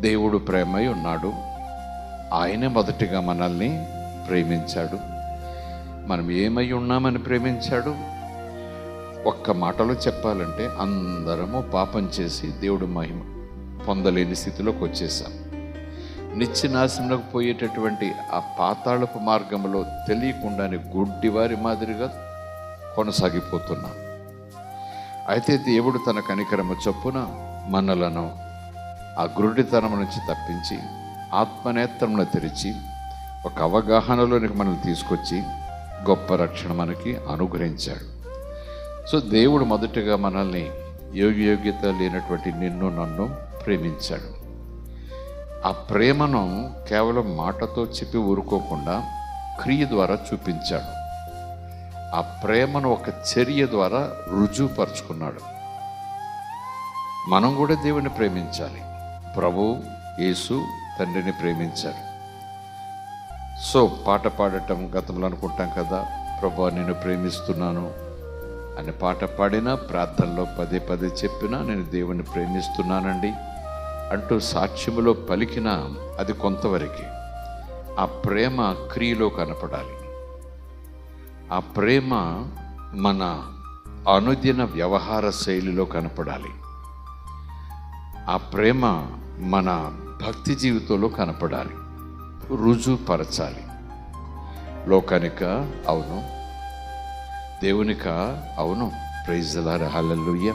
దేవుడు ప్రేమై ఉన్నాడు. ఆయనే మొదటిగా మనల్ని ప్రేమించాడు. మనం ఏమై ఉన్నామని ప్రేమించాడు? ఒక్క మాటలో చెప్పాలంటే అందరము పాపం చేసి దేవుడు మహిమ పొందలేని స్థితిలోకి వచ్చేసాం. నిత్య పోయేటటువంటి ఆ పాతాళపు మార్గంలో తెలియకుండానే గుడ్డివారి మాదిరిగా కొనసాగిపోతున్నాం. అయితే దేవుడు తన కనికరము చొప్పున మనలను ఆ గురుడితనం నుంచి తప్పించి ఆత్మనేత్రంలో తెరిచి ఒక అవగాహనలోనికి మనల్ని తీసుకొచ్చి గొప్ప రక్షణ మనకి అనుగ్రహించాడు. సో దేవుడు మొదటగా మనల్ని యోగ్యత లేనటువంటి నిన్ను నన్ను ప్రేమించాడు. ఆ ప్రేమను కేవలం మాటతో చెప్పి ఊరుకోకుండా క్రియ ద్వారా చూపించాడు. ఆ ప్రేమను ఒక చర్య ద్వారా రుజువుపరుచుకున్నాడు. మనం కూడా దేవుని ప్రేమించాలి. ప్రభు యేసు తండ్రిని ప్రేమించాడు. సో పాట పాడటం గతంలో అనుకుంటాం కదా ప్రభు నేను ప్రేమిస్తున్నాను అని పాట పాడినా ప్రార్థనలో పదే పదే చెప్పినా నేను దేవుని ప్రేమిస్తున్నానండి అంటూ సాక్ష్యములో పలికినా అది కొంతవరకే. ఆ ప్రేమ క్రియలో కనపడాలి. ఆ ప్రేమ మన అనుదిన వ్యవహార శైలిలో కనపడాలి. ఆ ప్రేమ మన భక్తి జీవితంలో కనపడాలి రుజువుపరచాలి. లోకానిక అవును దేవునిక అవును. ప్రైజ్లార హలలుయ్య